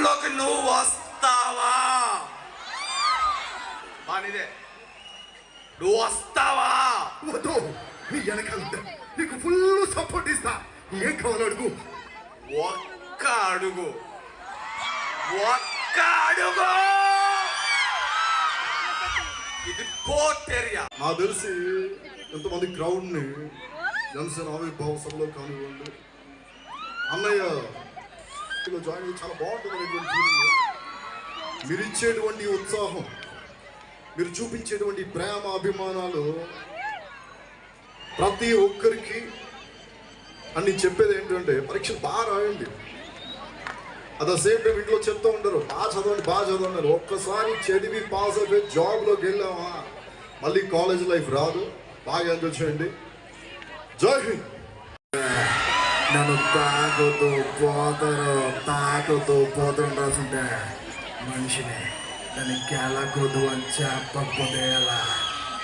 రంగంలోకి నువ్వు వస్తావా? బానిదే. నువ్వు వస్తావా? వద్దు. నీ వెనకాల. నీకు ఫుల్ సపోర్ట్ ఇస్తా. ఏం కావాలో అడుగు. ఒక్క అడుగు. ఒక్క అడుగు! ఇది కోర్ట్ ఏరియా. నాకు తెలిసి ఎంతమంది క్రౌడ్ని జనసేన ఆవిర్భావ సభలో కానివ్వండి. అన్నయ్య జాయిన్ అయ్యి చాలా బాగుంటుంది మీరు ఇచ్చేటువంటి ఉత్సాహం మీరు చూపించేటువంటి ప్రేమ అభిమానాలు ప్రతి ఒక్కరికి. అని చెప్పేది ఏంటంటే పరీక్షలు బాగా రాయండి. అదే సేమ్ టైం ఇంట్లో చెప్తూ ఉంటారు బాగా చదవండి బాగా చదవండి ఒక్కసారి చదివి పాస్ అయిపోయి జాబ్లోకి వెళ్ళామా? మళ్ళీ కాలేజ్ లైఫ్ రాదు. బాగా ఎంజాయ్ చేయండి. జై హింద్. నన్ను తాకుతూ పోతారు తాకుతూ పోతారు రాసుంటే మనిషిని దాన్ని గెలకొద్దు అని చెప్పకపోతే ఎలా?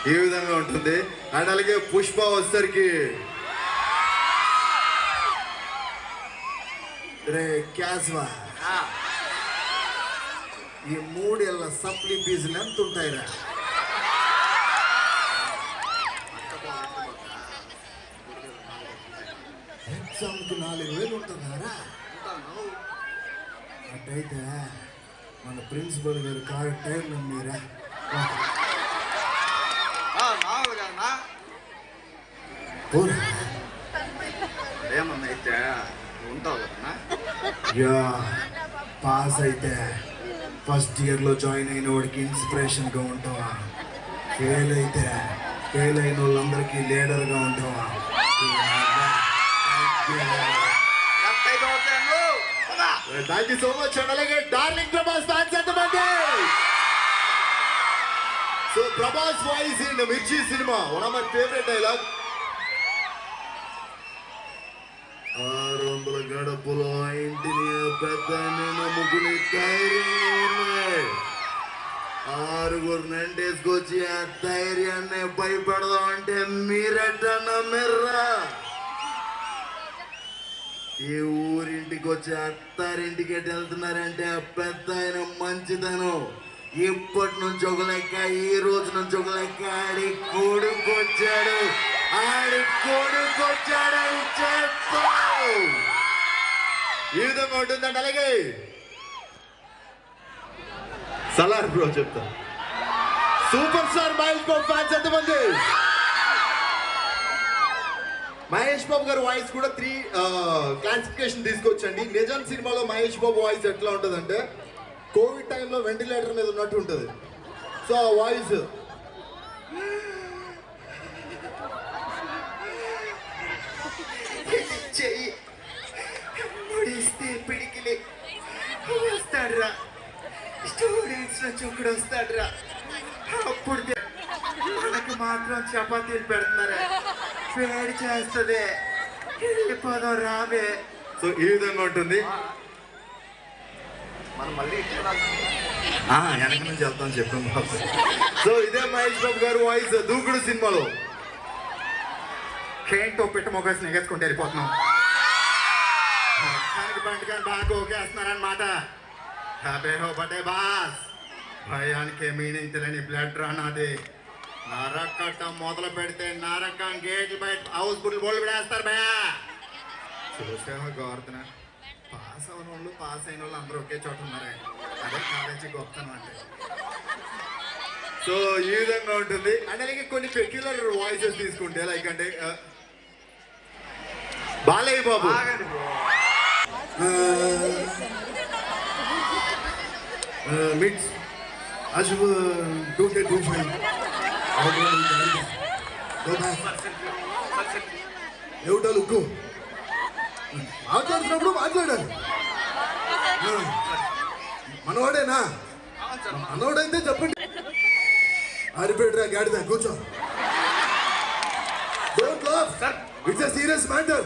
ఈ విధంగా ఉంటుంది. అండ్ అలాగే పుష్ప వచ్చేసరికి రే క్యాస్వా ఈ మూడేళ్ళ సప్లీ ఫీజులు ఎంత ఉంటాయిరా? ఎగ్జామ్కి నాలుగు వేలు ఉంటుందారా అట్టయితే మన ప్రిన్సిపల్ గారు కారు టైర్లు మీరా ఏమన్నా అయితే ఉంటావు కదన్నా? యా పాస్ అయితే ఫస్ట్ ఇయర్లో జాయిన్ అయిన వాడికి ఇన్స్పిరేషన్గా ఉంటావా? ఫెయిల్ అయితే ఫెయిల్ అయిన వాళ్ళందరికీ లీడర్గా ఉంటావా? Thank you so much and అలాగే డార్లింగ్ ప్రభాస్ ఫ్యాన్స్ ఎంతమంది so Prabhas voice in Mirchi cinema one of my favourite dialogue ఆరు వందల గడపలో ఇంటిని పెద్ద నమ్ముకుని ధైర్యం ఆరుగురు నంటేసుకొచ్చి ఆ ధైర్యాన్ని భయపడదాం అంటే మీరెట్టన్నా మిర్రా? ఈ ఊరింటికి వచ్చి అత్తారింటికి ఎటు వెళ్తున్నారంటే ఆ పెద్ద ఆయన మంచిదనం ఇప్పటి నుంచి ఒక లెక్క ఈ రోజు నుంచి ఒక లెక్క ఆడి కొడుకొచ్చాడు. ఆడి కొడుకొచ్చాడు అని చెప్పు. ఈ విధంగా ఉంటుందండి అలాగే. సలార్ బ్రో చెప్తా సూపర్ స్టార్ మైల్ కో ఫ్యాన్స్ ఎంతమంది? మహేష్ బాబు గారి వాయిస్ కూడా త్రీ క్లాసిఫికేషన్ తీసుకొచ్చండి. నిజం సినిమాలో మహేష్ బాబు వాయిస్ ఎట్లా ఉంటుందంటే కోవిడ్ టైంలో వెంటిలేటర్ మీద ఉన్నట్టు ఉంటుంది. సో ఆ వాయిస్. చెయ్యి. ముడిస్తే పిడికిలి. వస్తాడురా. స్టూడెంట్స్ నుంచి ఒకడు వస్తాడురా. అప్పుడు మనకు మాత్రం చపాతీలు పెడుతున్నారా? వేడి చేస్తుంది వెళ్ళిపోదాం రావే. సో ఈ విధంగా ఉంటుంది. మనం మళ్ళీ ఆ, వెనక నుంచి వెళ్తాను చెప్పాను బాబు. సో ఇదే మహేష్ బాబు గారు వాయిస్ దూకుడు సినిమాలో. కేంటో పెట్టి మొగేసి నెగేసుకుంటే వెళ్ళిపోతున్నాం. బాగా ఓకేస్తున్నారనమాట అబే హో బటే బాస్. భయానికి మీనింగ్ తెలియని బ్లడ్ రన్ అది నరకట్టం మొదలు పెడితే నరకం గేట్లు బయట హౌస్ బుడ్లు బోల్డ్ పెడేస్తారు భయా చూసామో గోవర్ధన? పాస్ అయిన వాళ్ళు పాస్ అయిన వాళ్ళు అందరూ ఒకే చోట ఉన్నారే. అదే కాలేజీ గొప్పతనం అంటే. సో ఈ విధంగా ఉంటుంది. అండ్ అలాగే కొన్ని పెక్యులర్ వాయిసెస్ తీసుకుంటే లైక్ అంటే బాలయ్య బాబు. మిట్స్ అశుభ టూ టూ ఫైవ్ ఏమిటా లుక్కు? మాట్లాడుతున్నప్పుడు మాట్లాడాలి. మనవాడేనా? మనవాడైతే చెప్పండి. ఆరిపోయాడురా గాడిద కూర్చో. Don't laugh it's serious matter